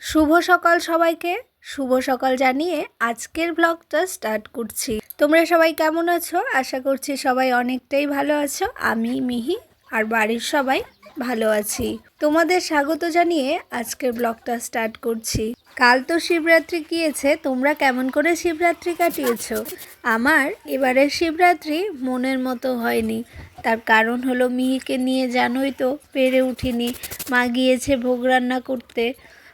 শুভ সকাল সবাইকে। শুভ সকাল জানিয়ে আজকের ব্লগটা স্টার্ট করছি। তোমরা সবাই কেমন আছো? আশা করছি সবাই অনেকটাই ভালো আছো। আমি মিহি আর বাড়ির সবাই ভালো আছি। তোমাদের স্বাগত জানিয়ে আজকের ব্লগটা স্টার্ট করছি। কাল তো শিবরাত্রি গিয়েছে, তোমরা কেমন করে শিবরাত্রি কাটিয়েছো? আমার এবারের শিবরাত্রি মনের মতো হয়নি। তার কারণ হলো মিহিকে নিয়ে জানোই তো পেরে উঠিনি। মা গিয়েছে ভোগ রান্না করতে।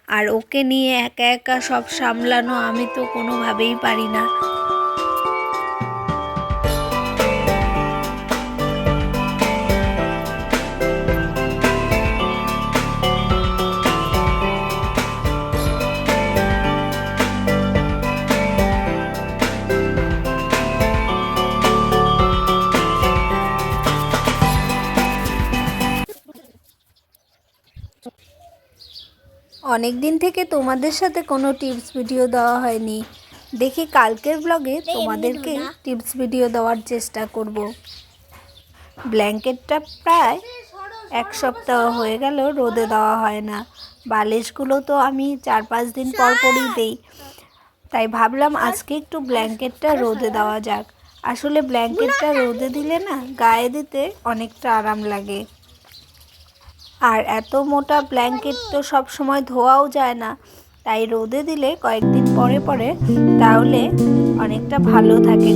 আর ওকে নিয়ে একা একা সব সামলানো আমি তো কোনোভাবেই পারি না। অনেক দিন থেকে তোমাদের সাথে কোনো টিপস ভিডিও দেওয়া হয়নি। দেখি কালকের ব্লগে তোমাদেরকে টিপস ভিডিও দেওয়ার চেষ্টা করব। ব্ল্যাঙ্কেটটা প্রায় এক সপ্তাহ হয়ে গেল রোদে দেওয়া হয় না। বালিশগুলো তো আমি চার পাঁচ দিন পর পরই দেই। তাই ভাবলাম আজকে একটু ব্ল্যাঙ্কেটটা রোদে দেওয়া যাক। আসলে ব্ল্যাঙ্কেটটা রোদে দিলে না গায়ে দিতে অনেকটা আরাম লাগে। আর এত মোটা ব্ল্যাঙ্কেট তো সব সময় ধোয়াও যায় না। তাই রোদে দিলে কয়েকদিন পরে পরে তাহলে অনেকটা ভালো থাকে।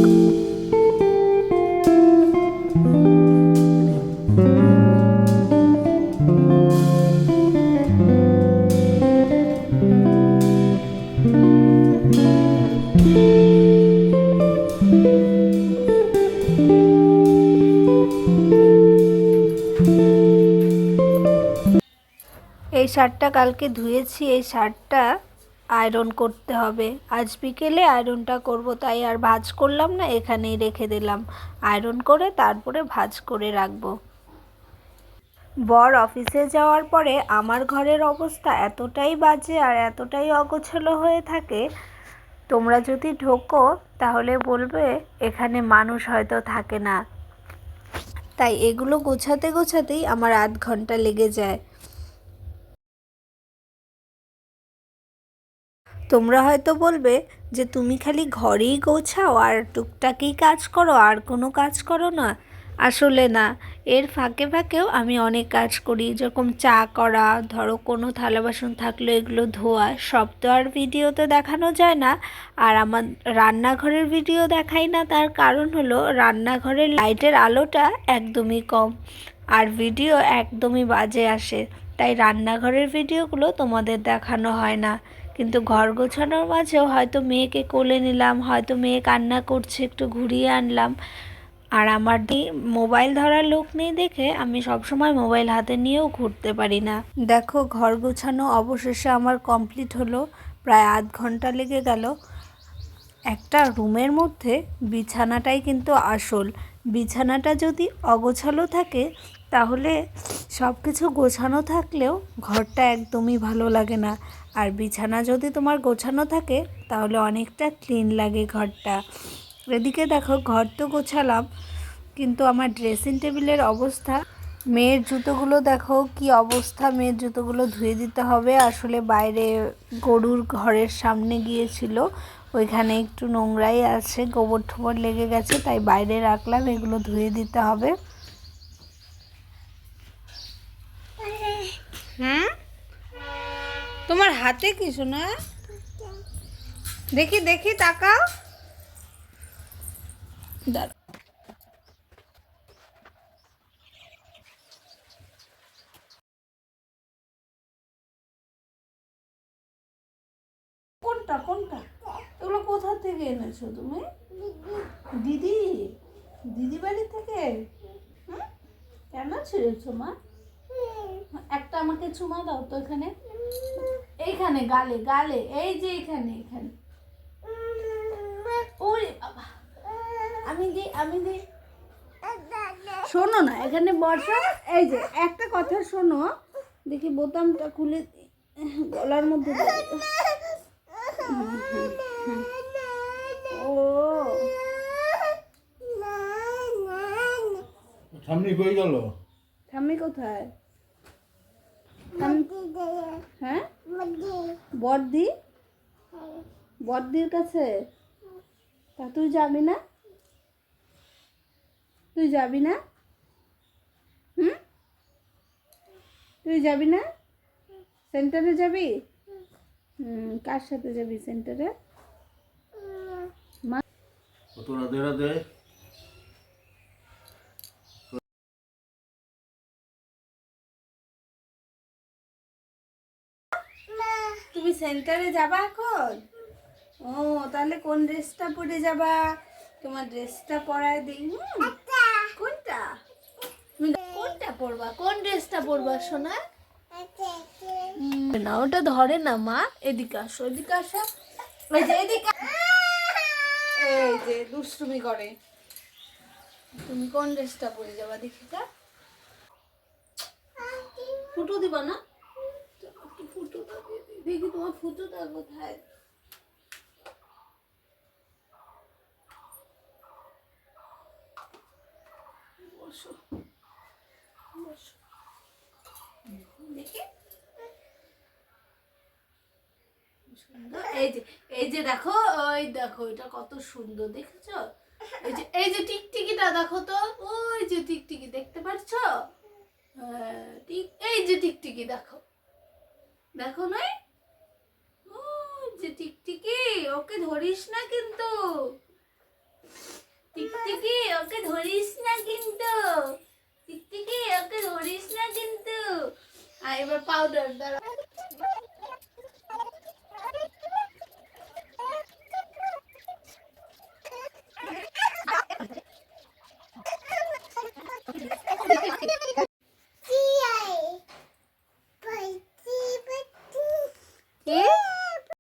এই শার্টটা কালকে ধুয়েছি, এই শার্টটা আয়রন করতে হবে। আজ বিকেলে আয়রনটা করব, তাই আর ভাজ করলাম না, এখানেই রেখে দিলাম। আয়রন করে তারপরে ভাজ করে রাখব। বর অফিসে যাওয়ার পরে আমার ঘরের অবস্থা এতটাই বাজে আর এতটাই অগোছালো হয়ে থাকে, তোমরা যদি ঢোকো তাহলে বলবে এখানে মানুষ হয়তো থাকে না। তাই এগুলো গোছাতে গোছাতেই আমার আধ ঘণ্টা লেগে যায়। তোমরা হয়তো বলবে যে তুমি খালি ঘরেই গোছাও আর টুকটাকেই কাজ করো, আর কোনো কাজ করো না। আসলে না, এর ফাঁকে ফাঁকেও আমি অনেক কাজ করি, যেরকম চা করা, ধরো কোনো থালা বাসন থাকলে এগুলো ধোয়া, সব তো আর ভিডিওতে দেখানো যায় না। আর আমার রান্নাঘরের ভিডিও দেখাই না, তার কারণ হলো রান্নাঘরের লাইটের আলোটা একদমই কম আর ভিডিও একদমই বাজে আসে। তাই রান্নাঘরের ভিডিওগুলো তোমাদের দেখানো হয় না। কিন্তু ঘর গোছানোর মাঝেও হয়তো মেয়েকে কোলে নিলাম, হয়তো মেয়ে কান্না করছে, একটু ঘুরিয়ে আনলাম। আর আমার মোবাইল ধরার লোক নেই দেখে আমি সবসময় মোবাইল হাতে নিয়েও ঘুরতে পারি না। দেখো, ঘর গোছানো অবশেষে আমার কমপ্লিট হলো, প্রায় আধ ঘণ্টা লেগে গেল। একটা রুমের মধ্যে বিছানাটাই কিন্তু আসল। বিছানাটা যদি অগোছালো থাকে, তাহলে সব কিছু গোছানো থাকলেও ঘরটা একদমই ভালো লাগে না। আর বিছানা যদি তোমার গোছানো থাকে, তাহলে অনেকটা ক্লিন লাগে ঘরটা। এদিকে দেখো, ঘর তো গোছালাম, কিন্তু আমার ড্রেসিং টেবিলের অবস্থা। মেয়ের জুতোগুলো দেখো, কি অবস্থা, মেয়ের জুতোগুলো ধুয়ে দিতে হবে। আসলে বাইরে গরুর ঘরের সামনে গিয়েছিল, ওইখানে একটু নোংরাই আছে গোবর ঠোবর লেগে গেছে, তাই বাইরে রাখলাম, এগুলো ধুয়ে দিতে হবে। হুম তোমার হাতে কিছু না দেখি দেখি, তাকাও। দাঁড়া কোনটা কোনটা? এগুলো কোথা থেকে এনেছো তুমি? দিদি দিদি বাড়ি থেকে? কেন ছেড়েছো মা? একটা আমাকে চুমা দাও তো এখানে। এইখানে গালে গালে এই যে এখানে এখানে। ওরে বাবা। আমি দি আমি দি। শোনো না এখানে বর্ষা এই যে একটা কথা শোনো। দেখি বোতামটা খুলে গলার মধ্যে ও সামনে কই গেল? ঠাম্মি কোথায়? হ্যাঁ? বড়দি। বড়দির কাছে? তা তুই যাবি না? তুই যাবি না? হুম? তুই যাবি না? সেন্টারে যাবি? হুম কার সাথে যাবি সেন্টারে? মা কত রাধে রাধে। তুমি সেন্টারে যাবা এখন? ও তাহলে কোন ড্রেসটা পরে যাবা? তোমার ড্রেসটা পরায় দিই কোনটা? তুমি কোনটা পরবা? কোন ড্রেসটা পরবা সোনা? না ওটা ধরে না মা। এদিকে আসো এদিকে আসো। এই যে এদিকে। এই যে দুষ্টুমি করে। তুমি কোন ড্রেসটা পরে যাবা দেখি তা ফুটো দিবা না একটু ফুটোটা দিয়ে দিই। দেখি তোমার ফুটোটা কোথায়। এই যে এই যে দেখো ওই দেখো এটা কত সুন্দর দেখেছ? এই যে এই যে টিকটিকিটা দেখো তো ওই যে টিকটিকি দেখতে পাচ্ছো হ্যাঁ, টিক এই যে টিকটিকি দেখো। দেখো নাই? যে টিকটিকি, ওকে ধরিস না কিন্তু। টিকটিকি, ওকে ধরিস না কিন্তু। টিকটিকি, ওকে ধরিস না কিন্তু। আর এবার পাউডার দ্বারা